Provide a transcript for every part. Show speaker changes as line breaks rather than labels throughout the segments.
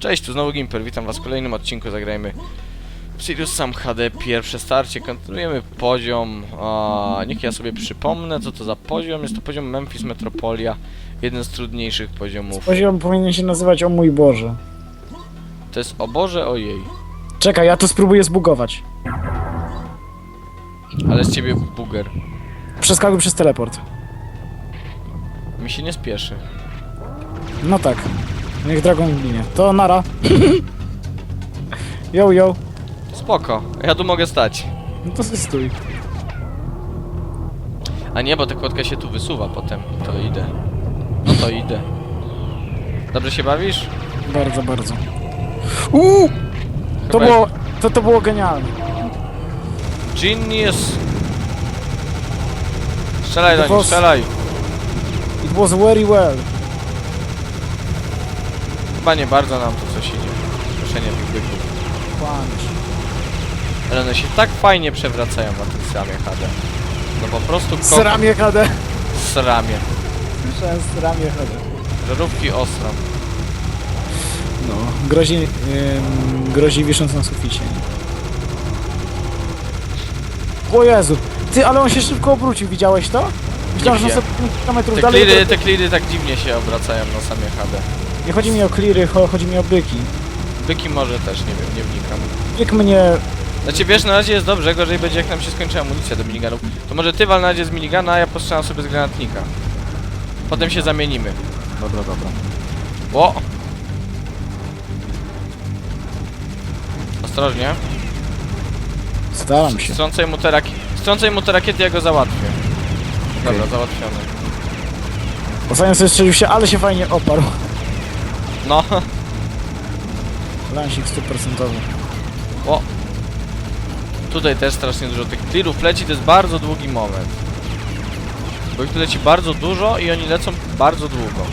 Cześć, tu znowu Gimper, witam was w kolejnym odcinku, zagrajmy w Sirius Sam HD, pierwsze starcie, kontynuujemy poziom, a, niech ja sobie przypomnę, co to za poziom, jest to poziom Memphis Metropolia, jeden z trudniejszych poziomów,
Poziom powinien się nazywać O mój Boże.
to jest o Boże, ojej,
Czekaj, ja to spróbuję zbugować.
ale z ciebie buger,
Przeskakuj przez teleport.
mi się nie spieszy,
No tak. Niech Dragon ginie. To nara. yo, yo.
spoko, ja tu mogę stać,
No to stój.
a nie, bo ta kładka się tu wysuwa potem, to idę, no to idę, dobrze się bawisz?
Bardzo, bardzo. Uuu! To
Chyba-
było, to, to było genialne.
Genius! Strzelaj do nich, strzelaj!
It was very well.
Chyba nie bardzo nam to coś idzie. Ruszenie tych byków. Ale one się tak fajnie przewracają na tym sramie HD. No po prostu ko-
Sramie HD.
sramie.
Słyszałem sramie HD.
Żarówki ostro.
No, grozi, ym, grozi wisząc na suficie. O Jezu. Ty, ale on się szybko obrócił, widziałeś to? Widziałem, że on
widziałem.
sobie 5 kilometrów
Te
dalej...
kliry, te kliry tak dziwnie się obracają na samie HD.
Nie chodzi mi o cleary, cho- chodzi mi o byki.
Byki może też, nie wiem, nie wnikam.
Byk mnie...
Znaczy wiesz, na razie jest dobrze, gorzej będzie jak nam się skończy amunicja do miniganów. To może ty wal na razie z minigana, a ja postrzelam sobie z granatnika. Potem się zamienimy.
Dobra, dobra.
O! Ostrożnie.
Staram się.
Strącaj mu te raki... Strącaj mu te rakiety, ja go załatwię. Dobra, załatwiony.
Ostatnio sobie strzelił się, ale się fajnie oparł.
No,
Lansik 100%.
o! Tutaj też strasznie dużo tych clearów leci, to jest bardzo długi moment. Bo ich tu leci bardzo dużo i oni lecą bardzo długo.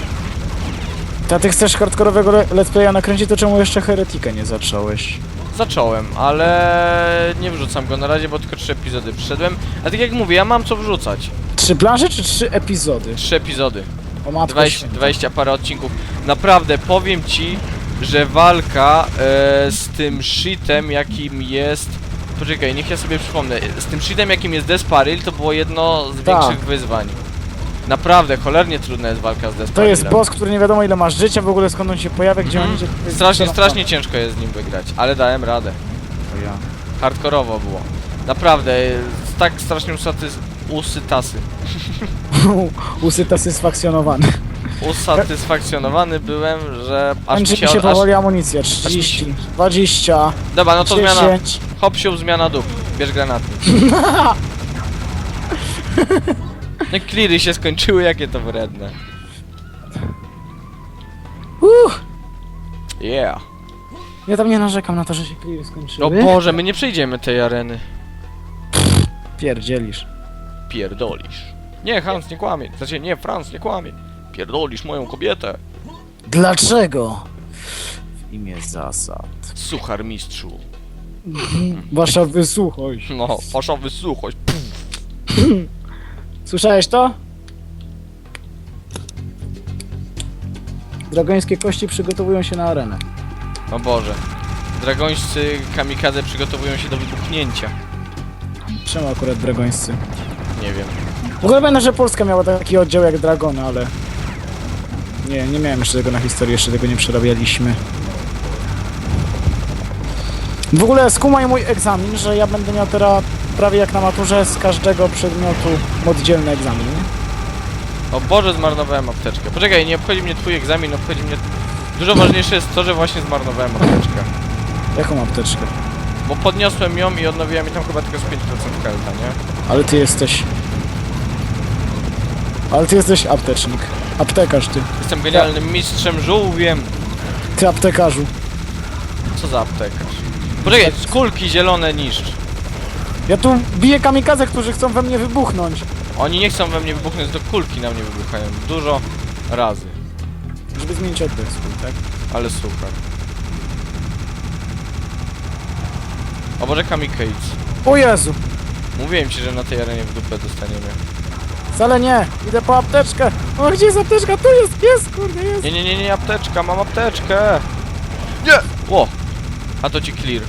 Ta ty chcesz hardkorowego le- let's playa nakręcić, to czemu jeszcze Heretika nie zacząłeś?
Zacząłem, ale nie wrzucam go na razie, bo tylko trzy epizody przyszedłem. A tak jak mówię, ja mam co wrzucać.
Trzy plansze czy trzy epizody?
Trzy epizody.
O matko
20,
święta.
20 parę odcinków. Naprawdę, powiem ci, że walka e, z tym shitem, jakim jest... Poczekaj, niech ja sobie przypomnę. Z tym shitem, jakim jest Desparyl, to było jedno z
Tak.
większych wyzwań. Naprawdę, cholernie trudna jest walka z
To
Desparylem.
jest boss, który nie wiadomo ile masz życia, w ogóle skąd on się pojawia, gdzie
Mhm.
on idzie. to jest
Strasznie,
przerąbane.
strasznie ciężko jest z nim wygrać, ale dałem radę.
To ja.
Hardkorowo było. Naprawdę, e, tak strasznie usatys... usytasy.
Usatysfakcjonowany.
Usatysfakcjonowany byłem, że aż mi
Kończy
się...
mi się
aż...
powoli amunicja.
mi się-
30, 20,
Dobra, no to zmiana...
10.
Hop siup, zmiana dup. Bierz granatnik. No cleary się skończyły, jakie to wredne.
Uff,
Yeah.
ja tam nie narzekam na to, że się cleary
O
skończyły.
Boże, my nie przejdziemy tej areny.
Pierdzielisz.
Pierdolisz. Nie, Hans nie kłamie. Znaczy, nie, Franz nie kłamie. Pierdolisz moją kobietę.
Dlaczego? W imię zasad.
Suchar mistrzu.
Wasza wysłuchość.
No, wasza wysuchość.
Słyszałeś to? Dragońskie kości przygotowują się na arenę.
O Boże. Dragońscy kamikadze przygotowują się do wybuchnięcia.
Czemu akurat dragońscy?
Nie wiem.
W ogóle pamiętam, że Polska miała taki oddział jak Dragony, ale... Nie, nie miałem jeszcze tego na historii, jeszcze tego nie przerabialiśmy. W ogóle skumaj mój egzamin, że ja będę miał teraz prawie jak na maturze z każdego przedmiotu oddzielny egzamin.
O Boże, zmarnowałem apteczkę. Poczekaj, nie obchodzi mnie twój egzamin, obchodzi mnie... Dużo ważniejsze jest to, że właśnie zmarnowałem apteczkę.
Jaką apteczkę?
Bo podniosłem ją i odnowiła mi tam chyba tylko z 5% helta, nie?
Ale ty jesteś... Ale ty jesteś aptecznik. Aptekarz ty.
Jestem genialnym mistrzem żółwiem.
Ty aptekarzu.
Co za aptekarz? Poczekaj, kulki zielone niszcz.
Ja tu biję kamikadze, którzy chcą we mnie wybuchnąć.
Oni nie chcą we mnie wybuchnąć, to kulki na mnie wybuchają. Dużo razy.
Żeby zmienić oddech swój, tak?
Ale super. O Boże, kamikades.
O Jezu!
Mówiłem ci, że na tej arenie w dupę dostaniemy.
Wcale nie! Idę po apteczkę! O, gdzie jest apteczka? Tu jest! Jest, kurde, jest!
Nie, nie, nie, nie, apteczka, mam apteczkę! Nie! Ło! A to ci clear.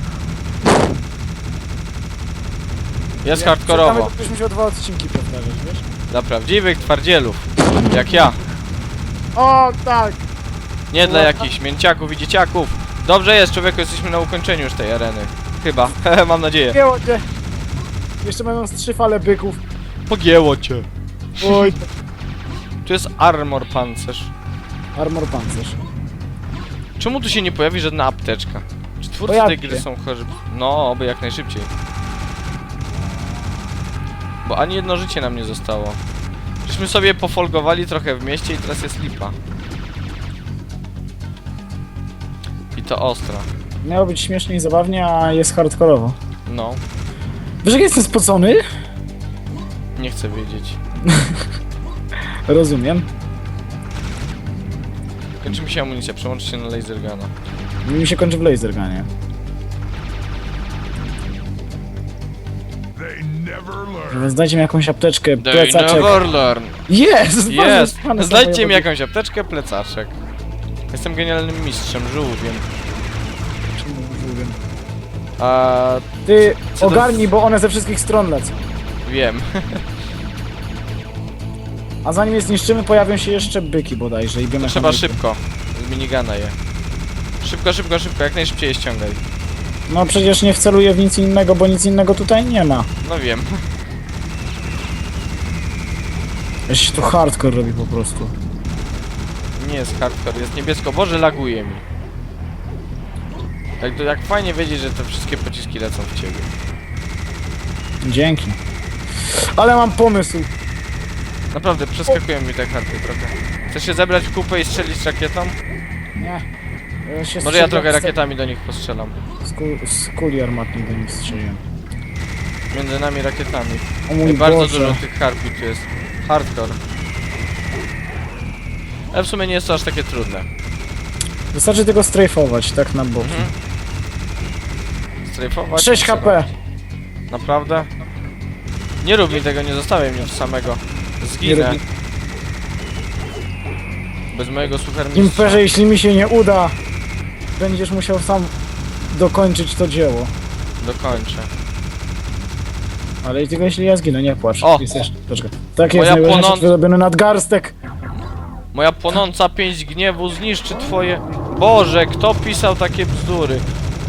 Jest hardkorowo.
Czekamy, Byśmy się dwa odcinki powtarzać, wiesz?
Dla prawdziwych twardzielów. Jak ja.
O, tak!
Nie dla jakichś mięciaków i dzieciaków. Dobrze jest, człowieku, jesteśmy na ukończeniu już tej areny. Chyba. Mam nadzieję.
Gięło cię! Jeszcze będą z trzy fale byków.
Pogięło cię.
Oj,
Tu jest armor pancerz.
armor pancerz.
Czemu tu się nie pojawi żadna apteczka? Czy twórcy
Pojawi
tej gry są chorzy? No, oby jak najszybciej. Bo ani jedno życie nam nie zostało. Żeśmy sobie pofolgowali trochę w mieście i teraz jest lipa. I to ostra.
Miało być śmiesznie i zabawnie, a jest hardkorowo.
No,
Wiesz, jak jestem spocony?
nie chcę wiedzieć.
Rozumiem.
Kończy mi się amunicja, przełącz się na laser guna.
Mi się kończy w. Więc dajcie mi jakąś apteczkę, plecaczek.
never learn.
Jest!
Znajdźcie mi jakąś apteczkę, plecaczek. Jestem genialnym mistrzem, żółwiem. A
Ty
Co to-
ogarnij, bo one ze wszystkich stron lecą.
wiem.
A zanim je zniszczymy, pojawią się jeszcze byki bodajże i biemy
Trzeba szybko. Z minigana je. Szybko, szybko, szybko, jak najszybciej je ściągaj.
No przecież nie wceluję w nic innego, bo nic innego tutaj nie ma.
No wiem.
Jeszcze się tu hardcore robi po prostu.
Nie jest hardcore, jest niebiesko. Boże, laguje mi. Jak, to, jak fajnie wiedzieć, że te wszystkie pociski lecą w ciebie.
Dzięki. Ale mam pomysł.
Naprawdę, przeskakują mi te karty trochę. Chcesz się zebrać w kupę i strzelić rakietą?
Nie. Ja się
Może ja
strzelam
trochę
z-
rakietami do nich postrzelam.
Z, kul, z kuli armatnej do nich strzeliłem.
Między nami rakietami.
O mój
I bardzo
Boże.
dużo tych harpi tu jest. Hardcore. Ale w sumie nie jest to aż takie trudne.
Wystarczy tego strajfować, tak na boki.
Mhm. Strajfować.
6 HP.
Naprawdę? Nie rób mi tego, nie zostawiaj mnie samego. Zginę.
robi-
Bez mojego supermistrza.
Imperze, jeśli mi się nie uda, będziesz musiał sam dokończyć to dzieło.
Dokończę.
Ale tylko jeśli ja zginę, nie płacz.
O!
Tak jest,
Moja
najważniejsze, wyrobiony nadgarstek.
Moja płonąca pięść gniewu zniszczy twoje... Boże, kto pisał takie bzdury?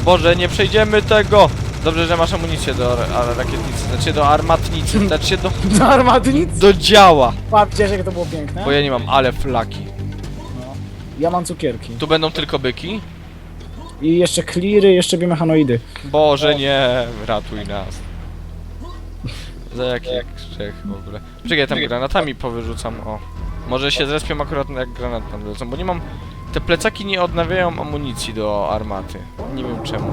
Boże, nie przejdziemy tego! Dobrze, że masz amunicję do ra- rakietnicy, znaczy do armatnicy, znaczy do...
Do armatnic.
do działa!
Patrzcie, jak to było piękne.
Bo ja nie mam, ale flaki.
Ja mam cukierki.
Tu będą tylko byki?
I jeszcze cleary, jeszcze biomechanoidy.
Boże, nie, ratuj nas. Za jakich trzech w ogóle. Czekaj, tam granatami powyrzucam, o. Może się zrespią akurat jak granat tam lecą, bo nie mam... Te plecaki nie odnawiają amunicji do armaty. Nie wiem czemu.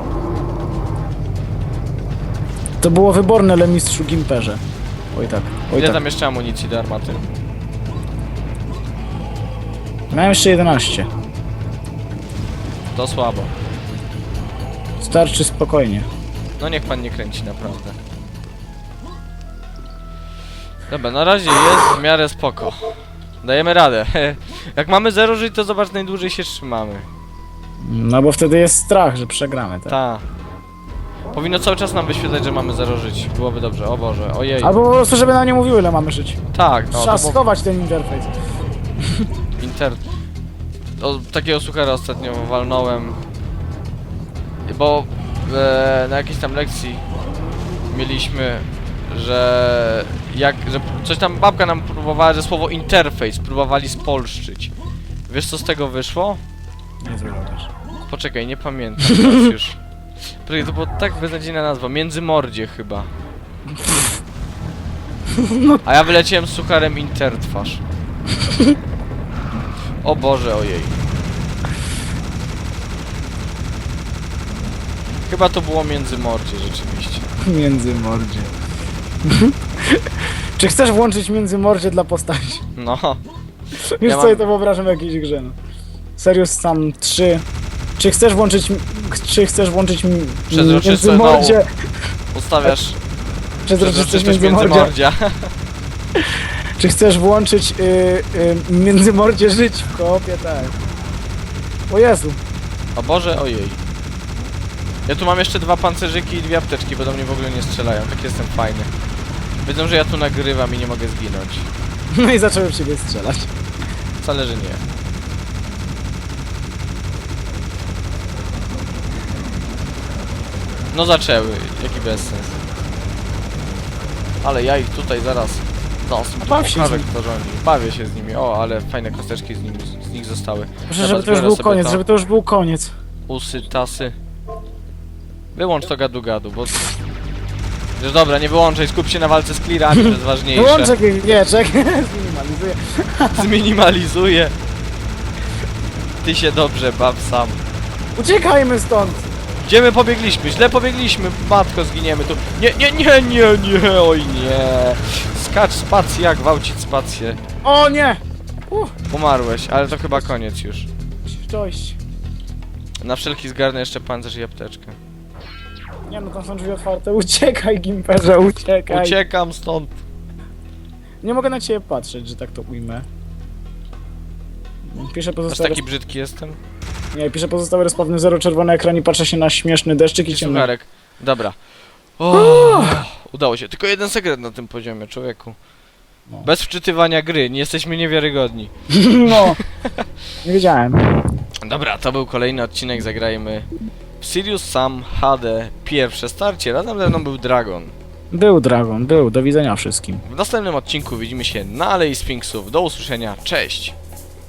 To było wyborne le mistrzu Gimperze. Oj tak, oj
Ile
tak.
tam jeszcze amunicji do armaty?
Miałem jeszcze 11.
To słabo.
Starczy spokojnie.
No niech pan nie kręci, naprawdę. Dobra, na razie jest w miarę spoko. Dajemy radę. Jak mamy zero żyć, to zobacz, najdłużej się trzymamy.
No bo wtedy jest strach, że przegramy, tak?
Ta. Powinno cały czas nam wyświetlać, że mamy zero żyć. Byłoby dobrze, o Boże, ojej.
Albo po prostu, żeby nam nie mówiły, ile mamy żyć.
Tak, no
Trzeba
to było
schować ten interfejs.
inter... O, takiego suchara ostatnio walnąłem. Bo e, na jakiejś tam lekcji mieliśmy, że jak, że coś tam babka nam próbowała, że słowo interfejs próbowali spolszczyć. Wiesz co z tego wyszło?
Nie zrobisz.
Poczekaj, nie pamiętam teraz już. Poczekaj, to była tak beznadziejna nazwa, Międzymordzie chyba. A ja wyleciałem z sucharem intertwarz. O Boże, ojej. Chyba to było Międzymordzie rzeczywiście.
Międzymordzie. Czy chcesz włączyć międzymordzie dla postaci?
No,
Już
Ja
sobie
mam-
to wyobrażam w jakiejś grze. No. Serious Sam 3. Czy chcesz włączyć... Czy chcesz włączyć m-
Przezroczyste
międzymordzie?
ustawiasz
Przezroczystość
przezroczystość
międzymordzia. Czy chcesz włączyć y, y, międzymordzie żyć w koopie? Tak. O Jezu.
O Boże, ojej. Ja tu mam jeszcze dwa pancerzyki i dwie apteczki, bo do mnie w ogóle nie strzelają. Tak jestem fajny. Wiedzą, że ja tu nagrywam i nie mogę zginąć.
No i zaczęły w ciebie strzelać.
Wcale, że nie. No zaczęły, jaki bezsens. Ale ja ich tutaj zaraz... Tu
baw się z nimi.
Bawię się z nimi. O, ale fajne kosteczki z, nimi, z nich zostały.
Proszę, żeby to już
zbiorę
był
sobie
koniec, żeby to już był koniec.
Usy, tasy. Wyłącz to gadu gadu, bo... Już dobra, nie wyłączaj, skup się na walce z clearami, to jest ważniejsze.
Wyłączę nie, czek, zminimalizuję.
Zminimalizuję. Ty się dobrze baw sam.
Uciekajmy stąd!
Gdzie my pobiegliśmy? Źle pobiegliśmy, matko, zginiemy tu. Nie, nie, nie, nie, nie, oj nie. Skacz spacja, gwałcić spację.
O nie! Uff,
Umarłeś, ale to chyba koniec już.
cześć.
Na wszelki zgarnę jeszcze pancerz i apteczkę.
Nie no, tam są drzwi otwarte. Uciekaj, Gimperze, uciekaj.
Uciekam stąd.
Nie mogę na ciebie patrzeć, że tak to ujmę. Piszę
Aż
pozostałe...
taki brzydki jestem.
Nie, piszę pozostałe respawny zero, czerwony ekran i patrzę się na śmieszny deszczyk i ciemno.
sucharek. Dobra. O, udało się. Tylko jeden sekret na tym poziomie, człowieku.
No.
Bez wczytywania gry, nie jesteśmy niewiarygodni.
No. Nie wiedziałem.
Dobra, to był kolejny odcinek, zagrajmy w Sirius Sam HD pierwsze starcie, razem ze mną był Dragon.
Był Dragon, był. Do widzenia wszystkim.
W następnym odcinku widzimy się na Alei Sfinksów. Do usłyszenia, cześć!